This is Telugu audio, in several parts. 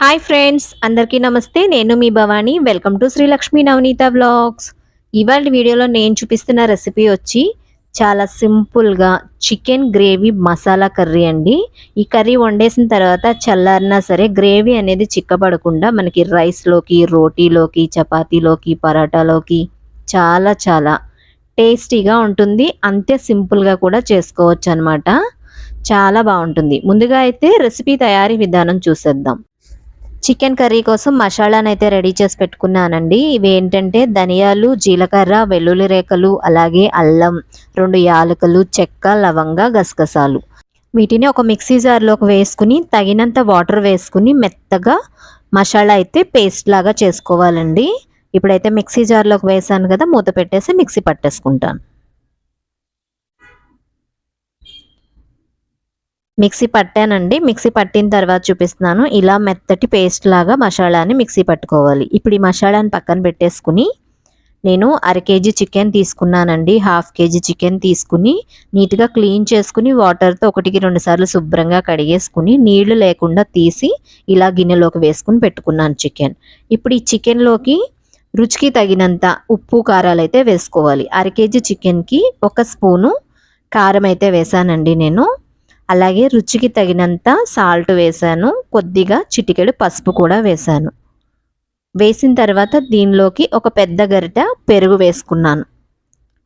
హాయ్ ఫ్రెండ్స్ అందరికీ నమస్తే. నేను మీ Bhavani. Welcome to Srilakshmi Navaneetha vlogs ఇవాళ వీడియోలో నేను చూపిస్తున్న రెసిపీ వచ్చి చాలా సింపుల్గా చికెన్ గ్రేవీ మసాలా కర్రీ అండి. ఈ కర్రీ వండేసిన తర్వాత చల్లారినా సరే గ్రేవీ అనేది చిక్కబడకుండా మనకి రైస్లోకి రోటీలోకి చపాతీలోకి పరాటాలోకి చాలా చాలా టేస్టీగా ఉంటుంది. అంతే సింపుల్గా కూడా చేసుకోవచ్చు అనమాట చాలా బాగుంటుంది. ముందుగా అయితే రెసిపీ తయారీ విధానం చూసేద్దాం. చికెన్ కర్రీ కోసం మసాలాను అయితే రెడీ చేసి పెట్టుకున్నానండి. ఇవి ఏంటంటే ధనియాలు జీలకర్ర వెల్లుల్లి రేఖలు అలాగే అల్లం రెండు యాలకులు చెక్క లవంగ గసగసాలు. వీటిని ఒక మిక్సీ జార్లోకి వేసుకుని తగినంత వాటర్ వేసుకుని మెత్తగా మసాలా అయితే పేస్ట్ లాగా చేసుకోవాలండి. ఇప్పుడైతే మిక్సీ జార్లోకి వేసాను కదా మూత పెట్టేసి మిక్సీ పట్టేసుకుంటాను. మిక్సీ పట్టానండి. మిక్సీ పట్టిన తర్వాత చూపిస్తున్నాను. ఇలా మెత్తటి పేస్ట్ లాగా మసాలాని మిక్సీ పట్టుకోవాలి. ఇప్పుడు ఈ మసాలాని పక్కన పెట్టేసుకుని నేను అర కేజీ చికెన్ తీసుకున్నానండి. హాఫ్ కేజీ చికెన్ తీసుకుని నీట్గా క్లీన్ చేసుకుని వాటర్తో ఒకటికి రెండు సార్లు శుభ్రంగా కడిగేసుకుని నీళ్ళు లేకుండా తీసి ఇలా గిన్నెలోకి వేసుకుని పెట్టుకున్నాను చికెన్. ఇప్పుడు ఈ చికెన్లోకి రుచికి తగినంత ఉప్పు కారాలు అయితే వేసుకోవాలి. అర కేజీ చికెన్కి ఒక స్పూను కారం అయితే వేసానండి నేను. అలాగే రుచికి తగినంత సాల్ట్ వేసాను కొద్దిగా చిటికెడు పసుపు కూడా వేసాను వేసిన తర్వాత దీనిలోకి ఒక పెద్ద గరిట పెరుగు వేసుకున్నాను.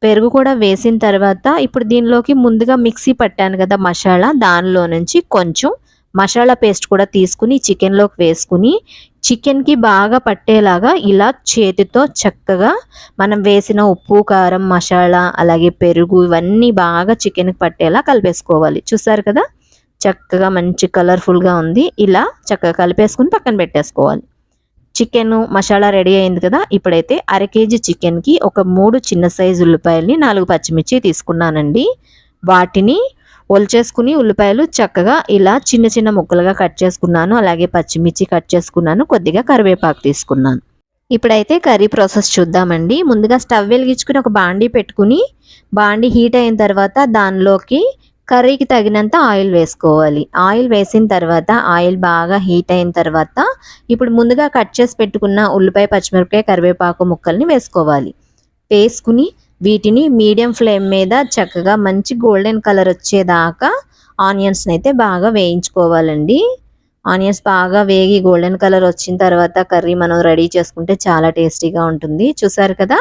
పెరుగు కూడా వేసిన తర్వాత ఇప్పుడు దీనిలోకి ముందుగా మిక్సీ పట్టాను కదా మసాలా దానిలో నుంచి కొంచెం మసాలా పేస్ట్ కూడా తీసుకుని చికెన్లోకి వేసుకుని చికెన్కి బాగా పట్టేలాగా ఇలా చేతితో చక్కగా మనం వేసిన ఉప్పు కారం మసాలా అలాగే పెరుగు ఇవన్నీ బాగా చికెన్కి పట్టేలా కలిపేసుకోవాలి. చూసారు కదా? చక్కగా మంచి కలర్ఫుల్గా ఉంది. ఇలా చక్కగా కలిపేసుకుని పక్కన పెట్టేసుకోవాలి. చికెన్ మసాలా రెడీ అయింది కదా? ఇప్పుడైతే అర కేజీ చికెన్కి ఒక మూడు చిన్న సైజు ఉల్లిపాయల్ని నాలుగు పచ్చిమిర్చి తీసుకున్నానండి. వాటిని ఒలిచేసుకుని ఉల్లిపాయలు చక్కగా ఇలా చిన్న చిన్న ముక్కలుగా కట్ చేసుకున్నాను. అలాగే పచ్చిమిర్చి కట్ చేసుకున్నాను. కొద్దిగా కరివేపాకు తీసుకున్నాను. ఇప్పుడైతే కర్రీ ప్రాసెస్ చూద్దామండి. ముందుగా స్టవ్ వెలిగించుకుని ఒక బాండీ పెట్టుకుని బాండీ హీట్ అయిన తర్వాత దానిలోకి కర్రీకి తగినంత ఆయిల్ వేసుకోవాలి. ఆయిల్ వేసిన తర్వాత ఆయిల్ బాగా హీట్ అయిన తర్వాత ఇప్పుడు ముందుగా కట్ చేసి పెట్టుకున్న ఉల్లిపాయ పచ్చిమిరపకాయ కరివేపాకు ముక్కల్ని వేసుకోవాలి. వేసుకుని వీటిని మీడియం ఫ్లేమ్ మీద చక్కగా మంచి గోల్డెన్ కలర్ వచ్చేదాకా ఆనియన్స్ని అయితే బాగా వేయించుకోవాలండి. ఆనియన్స్ బాగా వేగి గోల్డెన్ కలర్ వచ్చిన తర్వాత కర్రీ మనం రెడీ చేసుకుంటే చాలా టేస్టీగా ఉంటుంది. చూసారు కదా?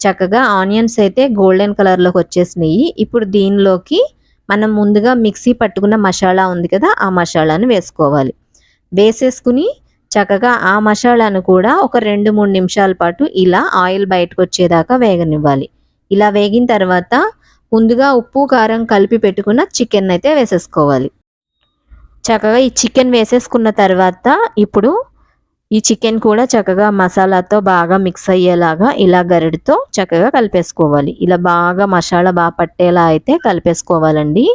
చక్కగా ఆనియన్స్ అయితే గోల్డెన్ కలర్లోకి వచ్చేసినాయి. ఇప్పుడు దీనిలోకి మనం ముందుగా మిక్సీ పట్టుకున్న మసాలా ఉంది కదా ఆ మసాలాను వేసుకోవాలి. వేసేసుకుని చక్కగా ఆ మసాలాను కూడా ఒక రెండు మూడు నిమిషాల పాటు ఇలా ఆయిల్ బయటకు వచ్చేదాకా వేగనివ్వాలి. ఇలా వేగిన తర్వాత ముందుగా ఉప్పు కారం కలిపి పెట్టుకున్న చికెన్ అయితే వేసేసుకోవాలి. చక్కగా ఈ చికెన్ వేసేసుకున్న తర్వాత ఇప్పుడు ఈ చికెన్ కూడా చక్కగా మసాలాతో బాగా మిక్స్ అయ్యేలాగా ఇలా గరిడితో చక్కగా కలిపేసుకోవాలి. ఇలా బాగా మసాలా బాగా పట్టేలా అయితే కలిపేసుకోవాలండి.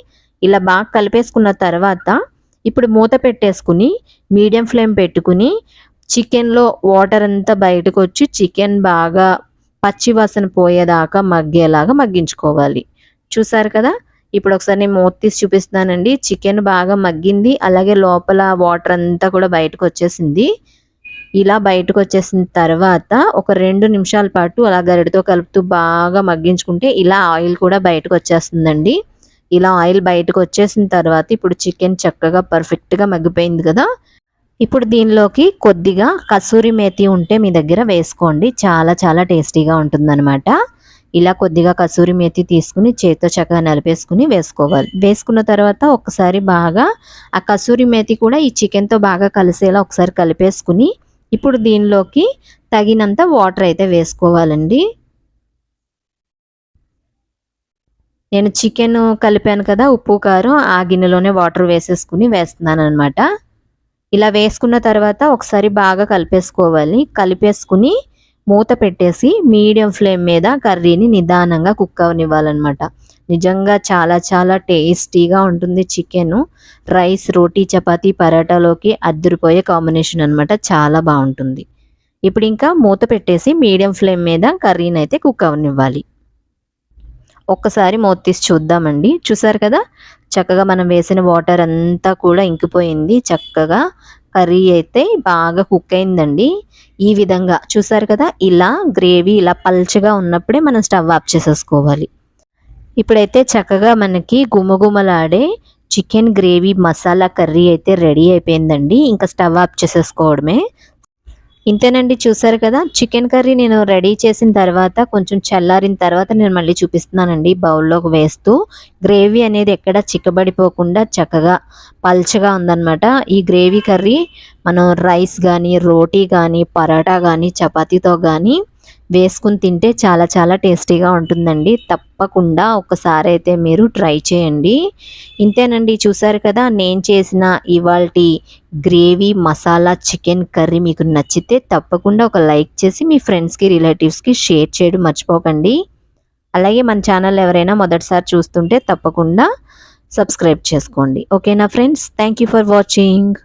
ఇలా బాగా కలిపేసుకున్న తర్వాత ఇప్పుడు మూత పెట్టేసుకుని మీడియం ఫ్లేమ్ పెట్టుకుని చికెన్లో వాటర్ అంతా బయటకు వచ్చి చికెన్ బాగా పచ్చివాసన పోయేదాకా మగ్గేలాగా మగ్గించుకోవాలి. చూసారు కదా? ఇప్పుడు ఒకసారి నేను మూత తీసి చూపిస్తున్నానండి. చికెన్ బాగా మగ్గింది. అలాగే లోపల వాటర్ అంతా కూడా బయటకు వచ్చేసింది. ఇలా బయటకు వచ్చేసిన తర్వాత ఒక రెండు నిమిషాల పాటు అలా గరిటతో కలుపుతూ బాగా మగ్గించుకుంటే ఇలా ఆయిల్ కూడా బయటకు వచ్చేస్తుందండి. ఇలా ఆయిల్ బయటకు వచ్చేసిన తర్వాత ఇప్పుడు చికెన్ చక్కగా పర్ఫెక్ట్గా మగ్గిపోయింది కదా? ఇప్పుడు దీనిలోకి కొద్దిగా కసూరి మేతి ఉంటే మీ దగ్గర వేసుకోండి. చాలా చాలా టేస్టీగా ఉంటుందన్నమాట. ఇలా కొద్దిగా కసూరి మేతి తీసుకుని చేతితో చక్కగా నలిపేసుకుని వేసుకోవాలి. వేసుకున్న తర్వాత ఒకసారి బాగా ఆ కసూరి మేతి కూడా ఈ చికెన్తో బాగా కలిసేలా ఒకసారి కలిపేసుకుని ఇప్పుడు దీనిలోకి తగినంత వాటర్ అయితే వేసుకోవాలండి. నేను చికెన్ కలిపాను కదా ఉప్పు కారం ఆ గిన్నెలోనే వాటర్ వేసేసుకుని వేస్తున్నాను అనమాట ఇలా వేసుకున్న తర్వాత ఒకసారి బాగా కలిపేసుకోవాలి. కలిపేసుకుని మూత పెట్టేసి మీడియం ఫ్లేమ్ మీద కర్రీని నిదానంగా కుక్ అవనివ్వాలన్నమాట. నిజంగా చాలా చాలా టేస్టీగా ఉంటుంది చికెన్. రైస్ రోటీ చపాతీ పరాటాలోకి అద్దరిపోయే కాంబినేషన్ అనమాట చాలా బాగుంటుంది. ఇప్పుడు ఇంకా మూత పెట్టేసి మీడియం ఫ్లేమ్ మీద కర్రీని అయితే కుక్ అవనివ్వాలి. ఒక్కసారి మూత తీసి చూద్దామండి. చూసారు కదా? చక్కగా మనం వేసిన వాటర్ అంతా కూడా ఇంకిపోయింది. చక్కగా కర్రీ అయితే బాగా కుక్ అయిందండి. ఈ విధంగా చూసారు కదా ఇలా గ్రేవీ ఇలా పల్చగా ఉన్నప్పుడే మనం స్టవ్ ఆఫ్ చేసేసుకోవాలి. ఇప్పుడైతే చక్కగా మనకి గుమగుమలాడే చికెన్ గ్రేవీ మసాలా కర్రీ అయితే రెడీ అయిపోయిందండి. ఇంకా స్టవ్ ఆఫ్ చేసేసుకోవడమే. ఇంతేనండి చూసారు కదా? చికెన్ కర్రీ నేను రెడీ చేసిన తర్వాత కొంచెం చల్లారిన తర్వాత నేను మళ్ళీ చూపిస్తున్నానండి బౌల్లోకి వేస్తూ. గ్రేవీ అనేది ఎక్కడ చిక్కబడిపోకుండా చక్కగా పల్చగా ఉందన్నమాట. ఈ గ్రేవీ కర్రీ మనం రైస్ కానీ రోటీ కానీ పరాటా కానీ చపాతీతో కానీ వేసుకుని తింటే చాలా చాలా టేస్టీగా ఉంటుందండి. తప్పకుండా ఒకసారి అయితే మీరు ట్రై చేయండి. ఇంతేనండి చూసారు కదా నేను చేసిన ఇవాళ గ్రేవీ మసాలా చికెన్ కర్రీ మీకు నచ్చితే తప్పకుండా ఒక లైక్ చేసి మీ ఫ్రెండ్స్కి రిలేటివ్స్కి షేర్ చేయడం మర్చిపోకండి. అలాగే మన ఛానల్ ఎవరైనా మొదటిసారి చూస్తుంటే తప్పకుండా సబ్స్క్రైబ్ చేసుకోండి. ఓకేనా friends? Thank you for watching.